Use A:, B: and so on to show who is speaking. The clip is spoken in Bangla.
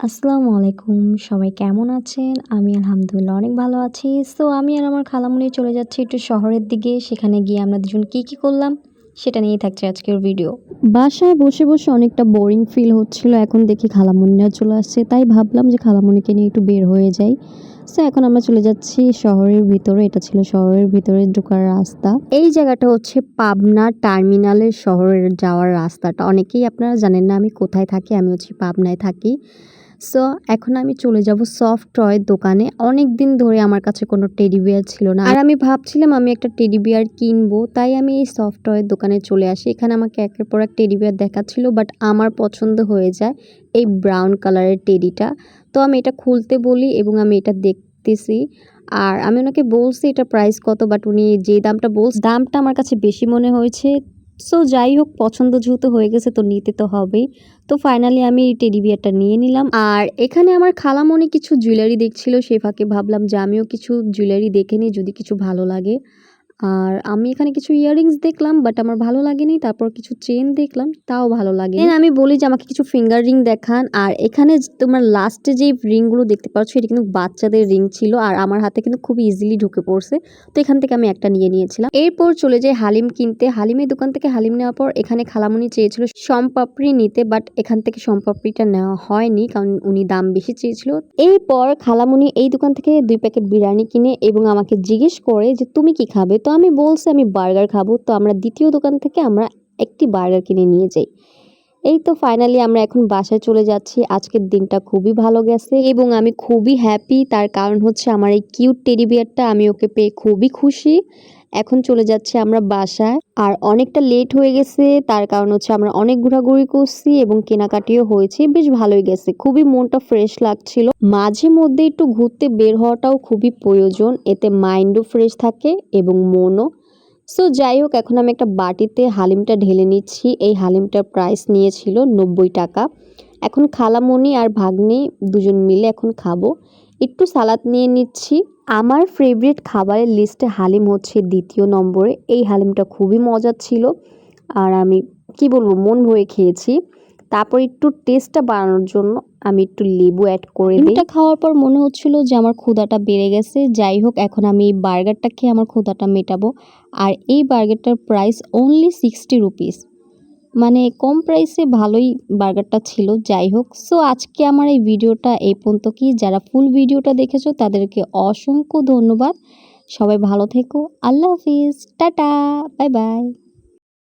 A: আসসালামু আলাইকুম। সবাই কেমন আছেন? আমি আলহামদুলিল্লাহ অনেক ভালো আছি। সো আমি আর আমার খালামুনি চলে যাচ্ছি একটু শহরের দিকে। সেখানে গিয়ে আমরা দুজন কী কী করলাম? সেটা নিয়েই থাকছে আজকের ভিডিও বাসায় বসে বসে অনেকটা বোরিং ফিল হচ্ছিল এখন দেখি খালামুনিরা চলে আসছে তাই ভাবলাম যে খালামুনিকে নিয়ে একটু বের হয়ে যাই। সো এখন আমরা চলে যাচ্ছি শহরের ভিতরে এটা ছিল শহরের ভিতরে ঢোকার রাস্তা। এই জায়গাটা হচ্ছে পাবনা টার্মিনালের শহরের যাওয়ার রাস্তাটা। অনেকেই আপনারা জানেন না আমি কোথায় থাকি আমি হচ্ছে পাবনায় থাকি। সো এখন আমি চলে যাব সফট টয়ের দোকানে। অনেক দিন ধরে আমার কাছে কোনো টেডি বিয়ার ছিল না। আর আমি ভাবছিলাম আমি একটা টেডি বিয়ার কিনবো, তাই আমি এই সফট টয়ের দোকানে চলে আসি। এখানে আমাকে একের পর এক টেডি বিয়ার দেখাচ্ছিল বাট আমার পছন্দ হয়ে যায় এই ব্রাউন কালারের টেডিটা তো আমি এটা খুলতে বলি এবং আমি এটা দেখতেছি। আর আমি ওনাকে বলছি এটা প্রাইস কত বাট উনি যে দামটা বলছে, দামটা আমার কাছে বেশি মনে হয়েছে। সো যাই হোক, পছন্দ যেহেতু হয়ে গেছে, তো নিতে তো হবেই। তো ফাইনালি আমি এই টেডি বিয়ারটা নিয়ে নিলাম। আর এখানে আমার খালামণি কিছু জুয়েলারি দেখছিল সে ফাঁকে ভাবলাম যে আমিও কিছু জুয়েলারি দেখে নিই, যদি কিছু ভালো লাগে। আর আমি এখানে কিছু ইয়াররিংস দেখলাম বাট আমার ভালো লাগেনি। তারপর কিছু চেন দেখলাম, তাও ভালো লাগে আমি বলি যে, আমাকে কিছু ফিঙ্গার রিং দেখান। আর এখানে তোমার লাস্টে যে রিংগুলো দেখতে পাচ্ছ, এটা কিন্তু বাচ্চাদের রিং ছিল। আর আমার হাতে কিন্তু খুব ইজিলি ঢুকে পড়ছে। তো এখান থেকে আমি একটা নিয়ে নিয়েছিলাম। এরপর চলে যাই হালিম কিনতে। হালিমের দোকান থেকে হালিম নেওয়ার পর এখানে খালামুনি চেয়েছিল সম্পাপড়ি নিতে বাট এখান থেকে সম্পাপড়িটা নেওয়া হয়নি, কারণ উনি দাম বেশি চেয়েছিল। এরপর খালামুনি এই দোকান থেকে দুই প্যাকেট বিরিয়ানি কিনে এবং আমাকে জিজ্ঞেস করে যে, তুমি কি খাবে? তো আমি বলছি, আমি বার্গার খাব। তো আমরা দ্বিতীয় দোকান থেকে আমরা একটি বার্গার কিনে নিয়ে যাই। এই তো ফাইনালি আমরা এখন বাসায় চলে যাচ্ছি। আজকের দিনটা খুবই ভালো গেছে এবং আমি খুবই হ্যাপি তার কারণ হচ্ছে আমার এই কিউট টেডি বিয়ারটা আমি ওকে পেয়ে খুবই খুশি। এখন চলে যাচ্ছে আমরা বাসায়। আর অনেকটা লেট হয়ে গেছে, তার কারণ হচ্ছে আমরা অনেক ঘোরাঘুরি করছি এবং কেনাকাটিও হয়েছে, বেশ ভালোই গেছে। খুবই মনটা ফ্রেশ লাগছিল। মাঝে মধ্যে একটু ঘুরতে বের হওয়াটাও খুবই প্রয়োজন, এতে মাইন্ডও ফ্রেশ থাকে এবং মনও। সো যাই হোক, এখন আমি একটা বাটিতে হালিমটা ঢেলে নিচ্ছি। এই হালিমটার প্রাইস নিয়েছিল নব্বই টাকা। এখন খালামণি আর ভাগ্নি দুজন মিলে এখন খাব। একটু সালাদ নিয়ে নিচ্ছি। আমার ফেভারিট খাবারের লিস্টে হালিম হচ্ছে দ্বিতীয় নম্বরে। এই হালিমটা খুবই মজার ছিল। আর আমি, কি বলব, মন ভরে খেয়েছি। তারপর একটু টেস্টটা বাড়ানোর জন্য আমি একটু লেবু অ্যাড করে দিই। এটা খাওয়ার পর মনে হচ্ছিল যে আমার ক্ষুদাটা বেড়ে গেছে। যাই হোক, এখন আমি এই বার্গারটা খেয়ে আমার ক্ষুদাটা মেটাবো। আর এই বার্গারটার প্রাইস অনলি সিক্সটি রুপিস মানে কম প্রাইসে ভালোই বার্গারটা ছিল, যাই হোক। সো আজকে আমার এই ভিডিওটা এই পর্যন্ত কি? যারা ফুল ভিডিওটা দেখেছ, তাদেরকে অসংখ্য ধন্যবাদ। সবাই ভালো থেকো। আল্লাহ হাফিজ। টাটা। Bye bye.